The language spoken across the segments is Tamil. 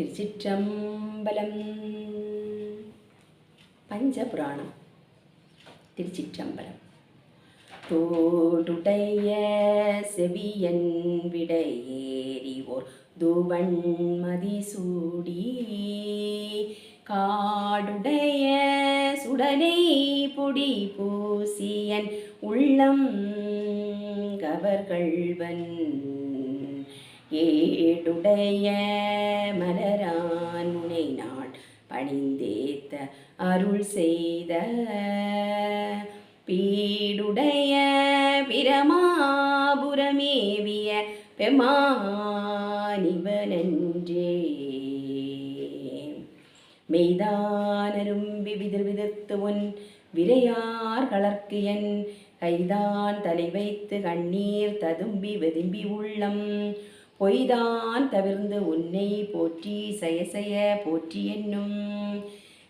திருச்சிற்றம்பலம். பஞ்சபுராணம். திருச்சிற்றம்பலம். தோடுடைய செவியன் விடையேறி ஓர் துவன் மதிசூடி காடுடைய சுடனை பொடி பூசியன் உள்ளம் கவர்கள்வன் ஏடுடைய மலரான் உனை நான் பணிந்தேத்த அருள் செய்த பீடுடைய பிரமாபுரமேவிய பெமானிவனன்றே. மெய்தானரும் விதிர் விதிர்த்து உன் விரையார் கலர்க்கு என் கைதான் தலை வைத்து கண்ணீர் ததும்பி வெதும்பி உள்ளம். பொய்தான் தவிர்ந்து உன்னை போற்றி செயசெய போற்றி என்னும்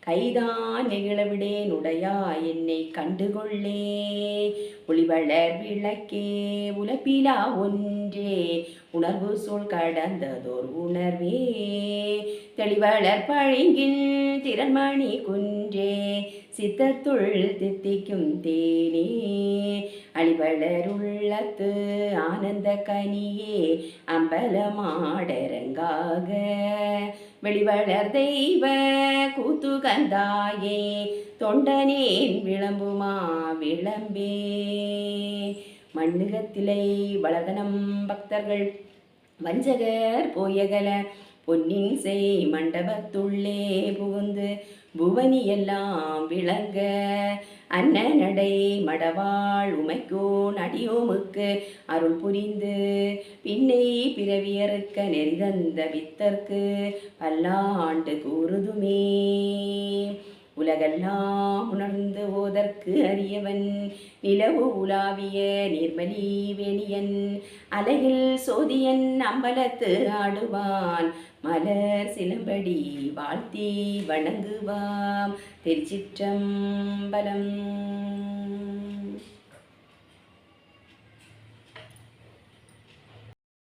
கைதான் நெகிழவிடேன் உடையா என்னை கண்டுகொள்ளே. ஒளிவளர் விளக்கே உலப்பிலா ஒன்றே. உணர்வு சொல் கடந்ததோர் உணர்வே. தெளிவளர் பழங்கின் திறன்மணி குன்றே. சித்தத்துள் தித்திக்கும் தேனே. அழிவளர் உள்ளத்து ஆனந்த கனியே. அம்பலமாடரங்காக. வெளிவளர் தெய்வ கூத்து கந்தாயே தொண்டனேன் விளம்புமா விளம்பே. மண்ணுகத்திலை வளதனம் பக்தர்கள் வஞ்சகர் போயகல பொன்னின் செய் மண்டபத்துள்ளே புகுந்து புவனி எல்லாம் விளங்க. அன்ன நடை மடவாள் உமைக்கோன் அடியோமுக்கு அருள் புரிந்து. பின்னை பிறவியறுக்க நெறிதந்த வித்தற்கு பல்லாண்டு கூறுதுமே. உலகெல்லாம் உணர்ந்து ஓதற்கு அறியவன் நிலவு உலாவிய நிர்மலி வெளியன் அலகில் சோதியன் அம்பலத்து ஆடுவான். மலர் சிலம்படி வாழ்த்தி வணங்குவாம். திருச்சிற்றம்பலம்.